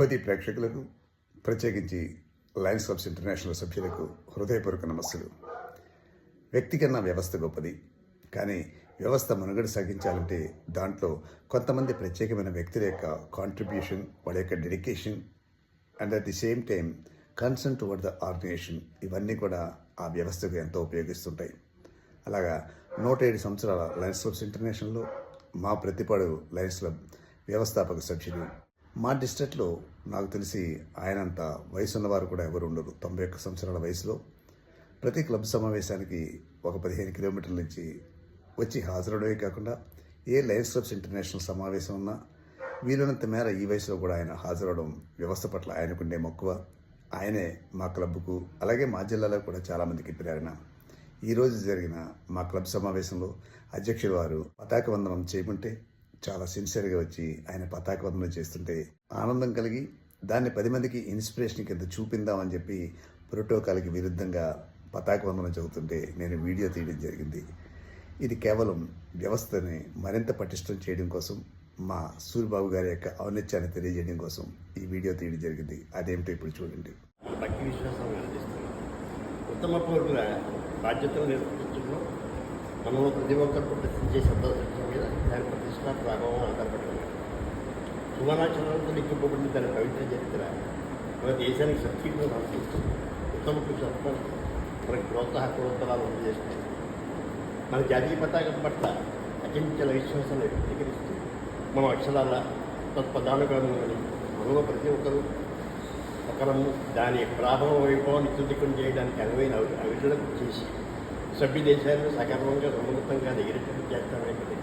జ్యోతి ప్రేక్షకులకు ప్రత్యేకించి Lions clubs international సభ్యులకు హృదయపూర్వక నమస్సులు. వ్యక్తి కన్నా వ్యవస్థ గొప్పది. కానీ వ్యవస్థ మనుగడ సాగించాలంటే దాంట్లో కొంతమంది ప్రత్యేకమైన వ్యక్తుల యొక్క కాంట్రిబ్యూషన్ వాళ్ళ యొక్క dedication and at the same time concern toward the organization ఇవన్నీ కూడా ఆ వ్యవస్థకు ఎంతో ఉపయోగిస్తుంటాయి. అలాగా నూట ఏడు సంవత్సరాల లయన్స్ క్లబ్స్ ఇంటర్నేషనల్లో మా ప్రతిపాడు లయన్స్ క్లబ్ వ్యవస్థాపక సభ్యులు మా డిస్ట్రిక్ట్లో నాకు తెలిసి ఆయనంత వయసు ఉన్నవారు కూడా ఎవరు ఉండరు. తొంభై ఒక్క సంవత్సరాల వయసులో ప్రతి క్లబ్ సమావేశానికి ఒక పదిహేను కిలోమీటర్ల నుంచి వచ్చి హాజరవడమే కాకుండా ఏ లయన్స్ క్లబ్స్ ఇంటర్నేషనల్ సమావేశం ఉన్నా వీలున్నంత మేర ఈ వయసులో కూడా ఆయన హాజరవడం వ్యవస్థ పట్ల ఆయనకుండే మక్కువ. ఆయనే మా క్లబ్కు అలాగే మా జిల్లాలో కూడా చాలామందికి ప్రేరణ. ఈరోజు జరిగిన మా క్లబ్ సమావేశంలో అధ్యక్షుడు వారు పతాక వందనం చేయకుంటే చాలా సిన్సియర్గా వచ్చి ఆయన పతాక వందనం చేస్తుంటే ఆనందం కలిగి దాన్ని పది మందికి ఇన్స్పిరేషన్ కింద చూపిందామని చెప్పి ప్రోటోకాల్కి విరుద్ధంగా పతాక వందనం చదువుతుంటే నేను వీడియో తీయడం జరిగింది. ఇది కేవలం వ్యవస్థని మరింత పటిష్టం చేయడం కోసం మా సూర్యబాబు గారి యొక్క ఔన్నత్యాన్ని తెలియజేయడం కోసం ఈ వీడియో తీయడం జరిగింది. అదేమిటో ఇప్పుడు చూడండి. భక్తి విశ్వాసం ఉత్తమ పౌరుల బాధ్యతలు నిర్వహించడంలో మనం ప్రతి ఒక్కరు ప్రతిష్ఠించే శబ్దశక్తి కృష్ణ దాని ప్రతిష్ట ప్రభావం ఆధారపడి ఉంది సువర్ణాచరణతో లిఖింపబడిన పవిత్ర చరిత్ర మన దేశానికి శక్తిని అందిస్తుంది ఉత్తమ పురుషత్వం మనకి ప్రోత్సాహపూర్వకాలు అందజేస్తుంది మన జాతీయ పతాకం పట్ల అచంచల విశ్వాసాన్ని వ్యక్తీకరిస్తూ మన అక్షరాల తత్పదానుగానులని మనలో ప్రతి ఒక్కరూ ఒకరము దాని ప్రాభవ వైభవాన్ని తుదికం చేయడానికి అనువైన అవి చేసి సభ్య దేశాలను సకర్మంగా సమున్నతంగా ఎగిరేటట్టు చేస్తామని